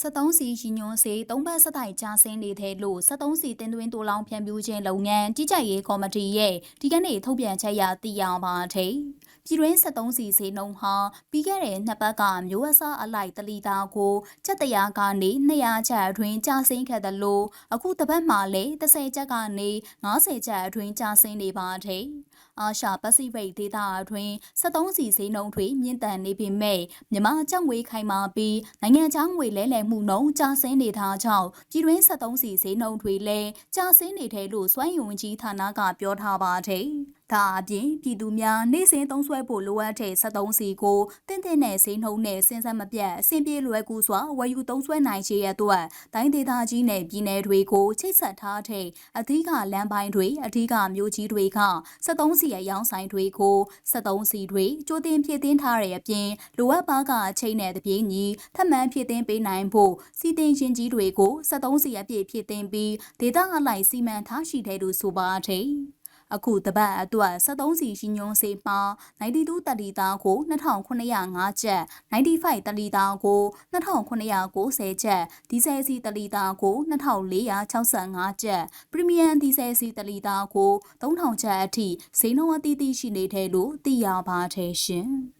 73စီရင်ညွန်စေသုံးဘက်ဆက်တိုင်ကြားဆင်းနေတဲ့လို့73စီတင်သွင်းတူလောင်ဖြန့်ပြူးခြင်းလုပ်ငန်းကြီးကြပ်ရေးကော်မတီရဲ့ဒီကနေ့ထုတ်ပြန်ချက်အရသိရပါတယ်။ပြည်တွင်း73စီစေနှုံဟာပြီးခဲ့တဲ့နှစ်ပတ်ကမျိုးအစားအလိုက်တလီတာကိုချက်တရာကနေ200ချက်အတွင်းကြားဆင်းခဲ့တယ်လို့အခုတစ်ပတ်မှလည်း30ချက်ကနေ90ချက်အတွင်းကြားဆင်းနေပါတယ်။ အာရှပစိဖိတ်ဒေသအတွင်း73စီစေနှုံတွေမြင့်တန်နေပေမဲ့မြန်မာကြောင့်ဝေးခိုင်မာပြီးနိုင်ငံခြားငွေလဲလှယ်မှုနှုန်းကျဆင်းနေတာကြောင့်ပြည်တွင်း73စီဈေးနှုန်းတွေလည်းကျဆင်းနေတယ်လို့စွမ်းယုံကြီးဌာနကပြောထားပါတယ်။ ဒါအပြင်ပြည်သူများနေ့စဉ်သုံးစွဲဖို့လိုအပ်တဲ့73စီကိုတင့်တင့်နဲ့ဈေးနှုန်းနဲ့စဉ်ဆက်မပြတ်အဆင်ပြေလွယ်ကူစွာဝယ်ယူသုံးစွဲနိုင်ခြေရအတွက်တိုင်းဒေသကြီးနဲ့ပြည်နယ်တွေကိုချိတ်ဆက်ထားတဲ့အထူးကလမ်းပိုင်းတွေအထူးကမြို့ကြီးတွေက73စီအယောင်ဆိုင်တွေကို73စီတွေကြိုတင်ဖြည့်တင်းထားတဲ့အပြင်လိုအပ်ပါကအချိန်နဲ့တပြေးညီထပ်မံဖြည့်တင်းပေးနိုင်ဖို့စီတင်ရှင်ကြီးတွေကို73စီအပြည့်ဖြည့်တင်းပြီးဒေသအလိုက်စီမံထားရှိတယ်လို့ဆိုပါတယ်။ အခုတပတ်အတွက်73စီရှင်ညွန်စေမှာ92တလီသားကို2905ကျပ်95တလီသားကို2990ကျပ်ဒီဇယ်စီတလီသားကို2465ကျပ်ပရီမီယံဒီဇယ်စီတလီသားကို3000ကျပ်အထိဈေးနှုန်းအသီးသီးရှိနေတယ်လို့သိရပါတယ်ရှင်။